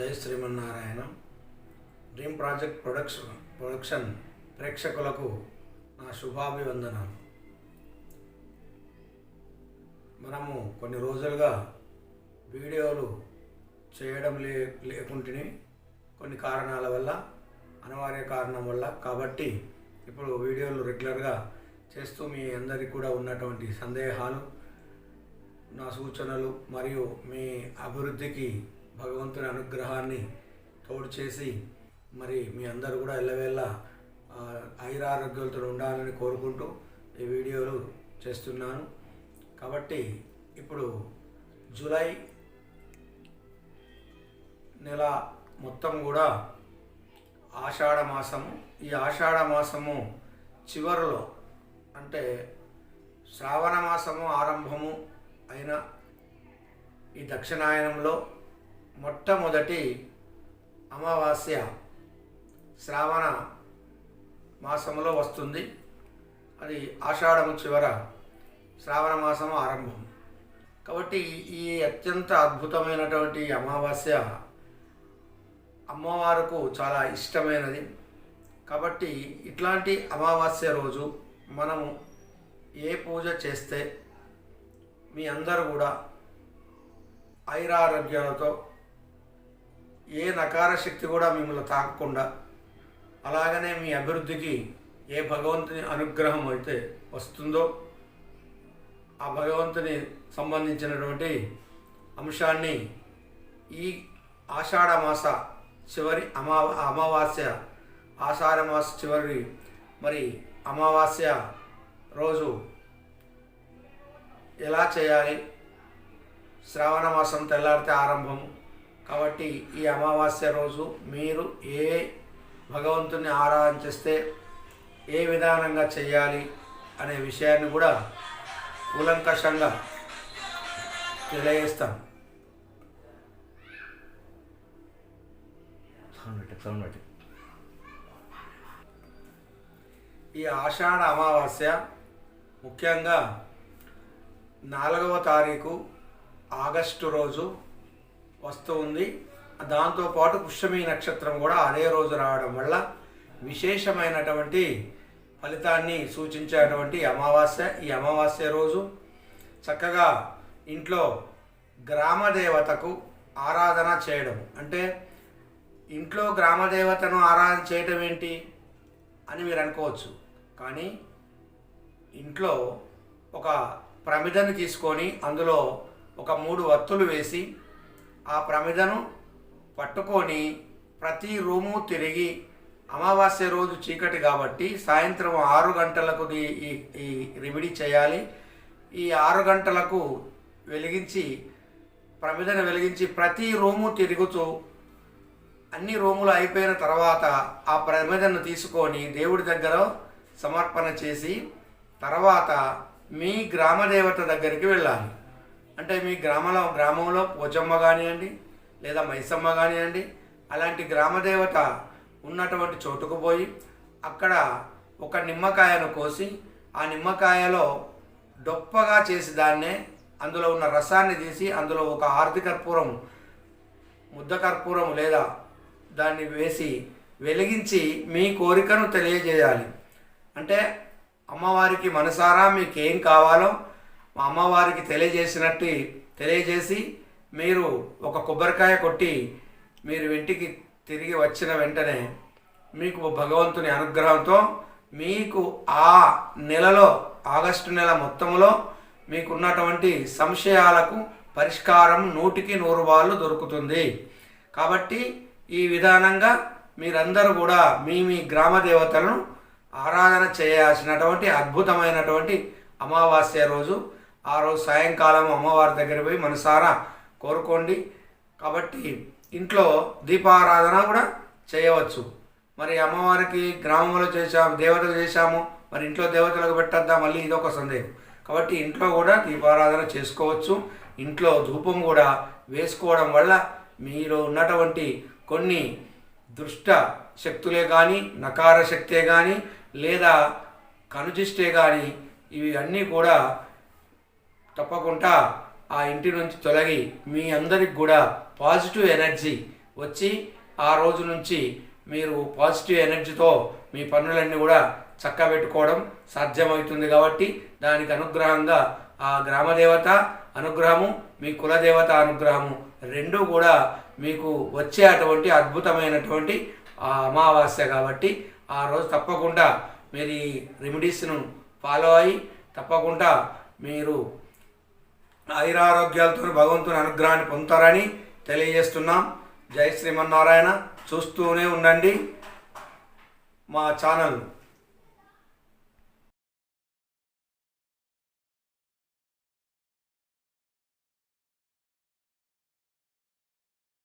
జై Srimannarayana. Dream project production production ప్రేక్షకులకు నా శుభాభివందనాలు. మనము కొన్ని రోజులుగా వీడియోలు చేయడం లే లేకుంటుని కొన్ని కారణాల వల్ల అనివార్య కారణం వల్ల కాబట్టి ఇప్పుడు వీడియోలు రెగ్యులర్గా చేస్తూ మీ అందరికీ కూడా ఉన్నటువంటి సందేహాలు నా సూచనలు మరియు మీ అభివృద్ధికి భగవంతుని అనుగ్రహాన్ని తోడు చేసి మరి మీ అందరూ కూడా ఎల్లవేళ ఐరారోగ్యాలతో ఉండాలని కోరుకుంటూ ఈ వీడియోలు చేస్తున్నాను. కాబట్టి ఇప్పుడు జూలై నెల మొత్తం కూడా ఆషాఢ మాసము. ఈ ఆషాఢ మాసము చివరిలో అంటే శ్రావణ మాసము ఆరంభము అయిన ఈ దక్షిణాయనంలో మొట్టమొదటి అమావాస్య శ్రావణ మాసంలో వస్తుంది. అది ఆషాఢము చివర శ్రావణ మాసము ఆరంభం. కాబట్టి ఈ అత్యంత అద్భుతమైనటువంటి అమావాస్య అమ్మవారుకు చాలా ఇష్టమైనది. కాబట్టి ఇట్లాంటి అమావాస్య రోజు మనము ఏ పూజ చేస్తే మీ అందరూ కూడా ఐరారోగ్యాలతో ఏ నకార శక్తి కూడా మిమ్మల్ని తాకకుండా అలాగనే మీ అభివృద్ధికి ఏ భగవంతుని అనుగ్రహం అయితే వస్తుందో ఆ భగవంతుని సంబంధించినటువంటి అంశాన్ని ఈ ఆషాఢ మాస చివరి అమా అమావాస్య ఆషాఢ మాస చివరి మరి అమావాస్య రోజు ఎలా చేయాలి? శ్రావణ మాసం తెల్లారితే ఆరంభం కాబట్టి ఈ అమావాస్య రోజు మీరు ఏ భగవంతుని ఆరాధించేస్తే ఏ విధానంగా చేయాలి అనే విషయాన్ని కూడా కూలంకషంగా తెలియజేస్తాం ఈ ఆషాఢ అమావాస్య ముఖ్యంగా నాలుగవ తారీఖు ఆగస్టు రోజు వస్తూ ఉంది. దాంతోపాటు పుష్యమి నక్షత్రం కూడా అదే రోజు రావడం వల్ల విశేషమైనటువంటి ఫలితాన్ని సూచించేటువంటి అమావాస్య ఈ అమావాస్య రోజు చక్కగా ఇంట్లో గ్రామదేవతకు ఆరాధన చేయడం. అంటే ఇంట్లో గ్రామదేవతను ఆరాధన చేయడం ఏంటి అని మీరు అనుకోవచ్చు. కానీ ఇంట్లో ఒక ప్రమిదను తీసుకొని అందులో ఒక మూడు వత్తులు వేసి ఆ ప్రమిదను పట్టుకొని ప్రతి రూము తిరిగి అమావాస్య రోజు చీకటి కాబట్టి సాయంత్రం ఆరు గంటలకు ఈ ఈ రెమెడీ చేయాలి. ఈ ఆరు గంటలకు వెలిగించి ప్రమిదను వెలిగించి ప్రతి రూము తిరుగుతూ అన్ని రూములు అయిపోయిన తర్వాత ఆ ప్రమిదను తీసుకొని దేవుడి దగ్గర సమర్పణ చేసి తర్వాత మీ గ్రామదేవత దగ్గరికి వెళ్ళాలి. అంటే మీ గ్రామంలో గ్రామంలో పోచమ్మ కానివ్వండి లేదా మైసమ్మ కానివ్వండి అలాంటి గ్రామదేవత ఉన్నటువంటి చోటుకు పోయి అక్కడ ఒక నిమ్మకాయను కోసి ఆ నిమ్మకాయలో డొప్పగా చేసి దాన్నే అందులో ఉన్న రసాన్ని తీసి అందులో ఒక ఆర్తి కర్పూరం ముద్ద కర్పూరం లేదా దాన్ని వేసి వెలిగించి మీ కోరికను తెలియజేయాలి. అంటే అమ్మవారికి మనసారా మీకు ఏం కావాలో మా అమ్మవారికి తెలియజేసినట్టు తెలియజేసి మీరు ఒక కొబ్బరికాయ కొట్టి మీరు ఇంటికి తిరిగి వచ్చిన వెంటనే మీకు భగవంతుని అనుగ్రహంతో మీకు ఆ నెలలో ఆగస్టు నెల మొత్తంలో మీకున్నటువంటి సంశయాలకు పరిష్కారం నూటికి నూరు వాళ్ళు దొరుకుతుంది. కాబట్టి ఈ విధానంగా మీరందరూ కూడా మీ మీ గ్రామ దేవతలను ఆరాధన చేయాల్సినటువంటి అద్భుతమైనటువంటి అమావాస్య రోజు ఆ రోజు సాయంకాలం అమ్మవారి దగ్గర పోయి మనసారా కోరుకోండి. కాబట్టి ఇంట్లో దీపారాధన కూడా చేయవచ్చు. మరి అమ్మవారికి గ్రామంలో చేసాము దేవతలు చేశాము మరి ఇంట్లో దేవతలకు పెట్టద్దా మళ్ళీ ఇదొక సందేహం. కాబట్టి ఇంట్లో కూడా దీపారాధన చేసుకోవచ్చు. ఇంట్లో ధూపం కూడా వేసుకోవడం వల్ల మీరు ఉన్నటువంటి కొన్ని దుష్ట శక్తులే కానీ నకార శక్తే కానీ లేదా కనుజిష్టే కానీ ఇవి అన్నీ కూడా తప్పకుండా ఆ ఇంటి నుంచి తొలగి మీ అందరికి కూడా పాజిటివ్ ఎనర్జీ వచ్చి ఆ రోజు నుంచి మీరు పాజిటివ్ ఎనర్జీతో మీ పనులన్నీ కూడా చక్కబెట్టుకోవడం సాధ్యమవుతుంది కాబట్టి దానికి అనుగ్రహంగా ఆ గ్రామదేవత అనుగ్రహము మీ కులదేవత అనుగ్రహము రెండూ కూడా మీకు వచ్చే అటువంటి అద్భుతమైనటువంటి ఆ అమావాస్య కాబట్టి ఆ రోజు తప్పకుండా మీరు ఈ రెమెడీస్ను ఫాలో అయ్యి తప్పకుండా మీరు ఆయురారోగ్యాలతో భగవంతుని అనుగ్రహాన్ని పొందుతారని తెలియజేస్తున్నాం. జై శ్రీమన్నారాయణ. చూస్తూనే ఉండండి మా ఛానల్.